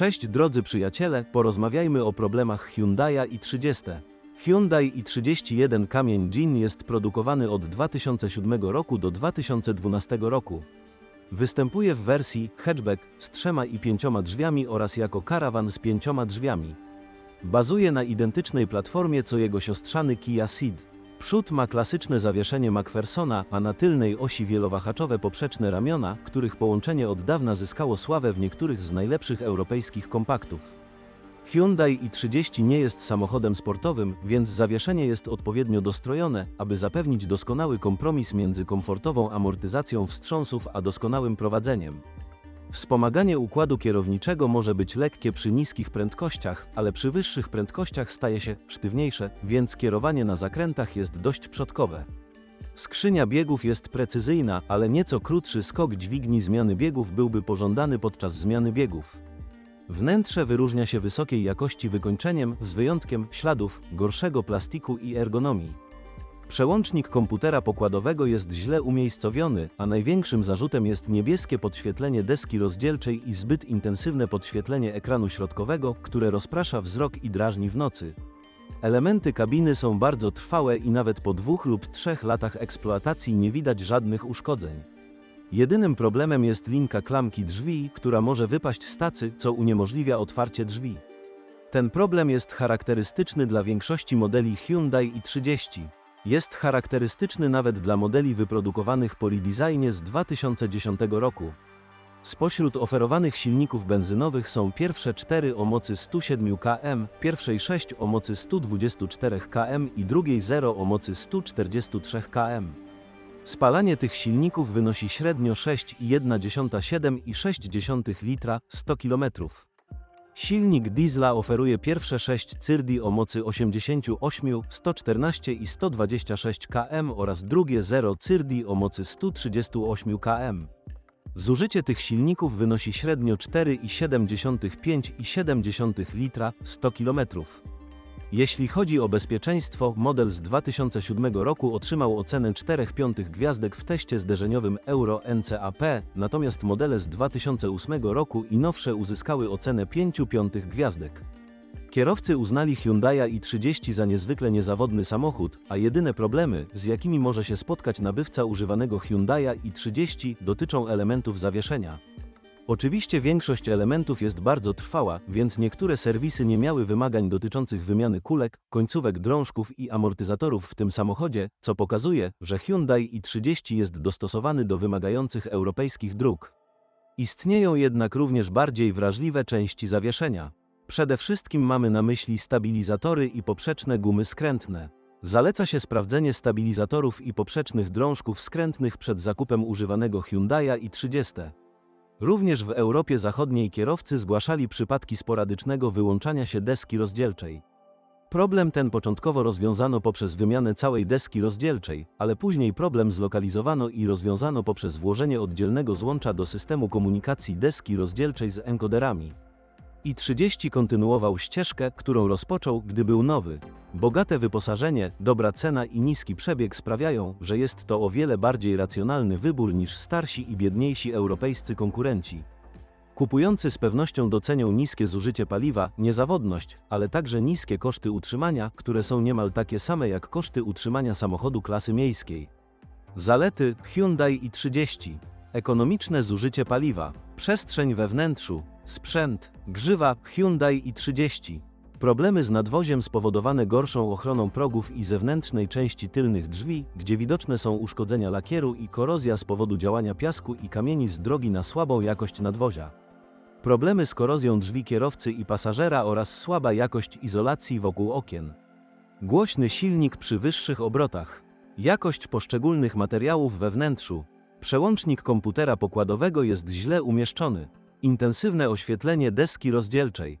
Cześć drodzy przyjaciele, porozmawiajmy o problemach Hyundai'a i30. Hyundai i31 kamień Jean jest produkowany od 2007 roku do 2012 roku. Występuje w wersji hatchback z trzema i pięcioma drzwiami oraz jako karawan z pięcioma drzwiami. Bazuje na identycznej platformie co jego siostrzany Kia Ceed. Przód ma klasyczne zawieszenie McPhersona, a na tylnej osi wielowahaczowe poprzeczne ramiona, których połączenie od dawna zyskało sławę w niektórych z najlepszych europejskich kompaktów. Hyundai i30 nie jest samochodem sportowym, więc zawieszenie jest odpowiednio dostrojone, aby zapewnić doskonały kompromis między komfortową amortyzacją wstrząsów a doskonałym prowadzeniem. Wspomaganie układu kierowniczego może być lekkie przy niskich prędkościach, ale przy wyższych prędkościach staje się sztywniejsze, więc kierowanie na zakrętach jest dość przodkowe. Skrzynia biegów jest precyzyjna, ale nieco krótszy skok dźwigni zmiany biegów byłby pożądany podczas zmiany biegów. Wnętrze wyróżnia się wysokiej jakości wykończeniem, z wyjątkiem śladów, gorszego plastiku i ergonomii. Przełącznik komputera pokładowego jest źle umiejscowiony, a największym zarzutem jest niebieskie podświetlenie deski rozdzielczej i zbyt intensywne podświetlenie ekranu środkowego, które rozprasza wzrok i drażni w nocy. Elementy kabiny są bardzo trwałe i nawet po dwóch lub trzech latach eksploatacji nie widać żadnych uszkodzeń. Jedynym problemem jest linka klamki drzwi, która może wypaść z tacy, co uniemożliwia otwarcie drzwi. Ten problem jest charakterystyczny dla większości modeli Hyundai i30. Jest charakterystyczny nawet dla modeli wyprodukowanych po redesignie z 2010 roku. Spośród oferowanych silników benzynowych są pierwsze cztery o mocy 107 km, pierwszej 6 o mocy 124 km i drugiej 0 o mocy 143 km. Spalanie tych silników wynosi średnio 6,1-7,6 litra 100 km. Silnik diesla oferuje pierwsze 6 cyrdi o mocy 88, 114 i 126 km oraz drugie 0 cyrdi o mocy 138 km. Zużycie tych silników wynosi średnio 4,75,7 litra 100 km. Jeśli chodzi o bezpieczeństwo, model z 2007 roku otrzymał ocenę 4,5 gwiazdek w teście zderzeniowym Euro NCAP, natomiast modele z 2008 roku i nowsze uzyskały ocenę 5,5 gwiazdek. Kierowcy uznali Hyundai i30 za niezwykle niezawodny samochód, a jedyne problemy, z jakimi może się spotkać nabywca używanego Hyundai i30, dotyczą elementów zawieszenia. Oczywiście większość elementów jest bardzo trwała, więc niektóre serwisy nie miały wymagań dotyczących wymiany kulek, końcówek drążków i amortyzatorów w tym samochodzie, co pokazuje, że Hyundai i30 jest dostosowany do wymagających europejskich dróg. Istnieją jednak również bardziej wrażliwe części zawieszenia. Przede wszystkim mamy na myśli stabilizatory i poprzeczne gumy skrętne. Zaleca się sprawdzenie stabilizatorów i poprzecznych drążków skrętnych przed zakupem używanego Hyundai i30. Również w Europie Zachodniej kierowcy zgłaszali przypadki sporadycznego wyłączania się deski rozdzielczej. Problem ten początkowo rozwiązano poprzez wymianę całej deski rozdzielczej, ale później problem zlokalizowano i rozwiązano poprzez włożenie oddzielnego złącza do systemu komunikacji deski rozdzielczej z enkoderami. I 30 kontynuował ścieżkę, którą rozpoczął, gdy był nowy. Bogate wyposażenie, dobra cena i niski przebieg sprawiają, że jest to o wiele bardziej racjonalny wybór niż starsi i biedniejsi europejscy konkurenci. Kupujący z pewnością docenią niskie zużycie paliwa, niezawodność, ale także niskie koszty utrzymania, które są niemal takie same jak koszty utrzymania samochodu klasy miejskiej. Zalety Hyundai i30. Ekonomiczne zużycie paliwa, przestrzeń we wnętrzu, sprzęt, grzywa Hyundai i30. Problemy z nadwoziem spowodowane gorszą ochroną progów i zewnętrznej części tylnych drzwi, gdzie widoczne są uszkodzenia lakieru i korozja z powodu działania piasku i kamieni z drogi na słabą jakość nadwozia. Problemy z korozją drzwi kierowcy i pasażera oraz słaba jakość izolacji wokół okien. Głośny silnik przy wyższych obrotach. Jakość poszczególnych materiałów we wnętrzu. Przełącznik komputera pokładowego jest źle umieszczony. Intensywne oświetlenie deski rozdzielczej.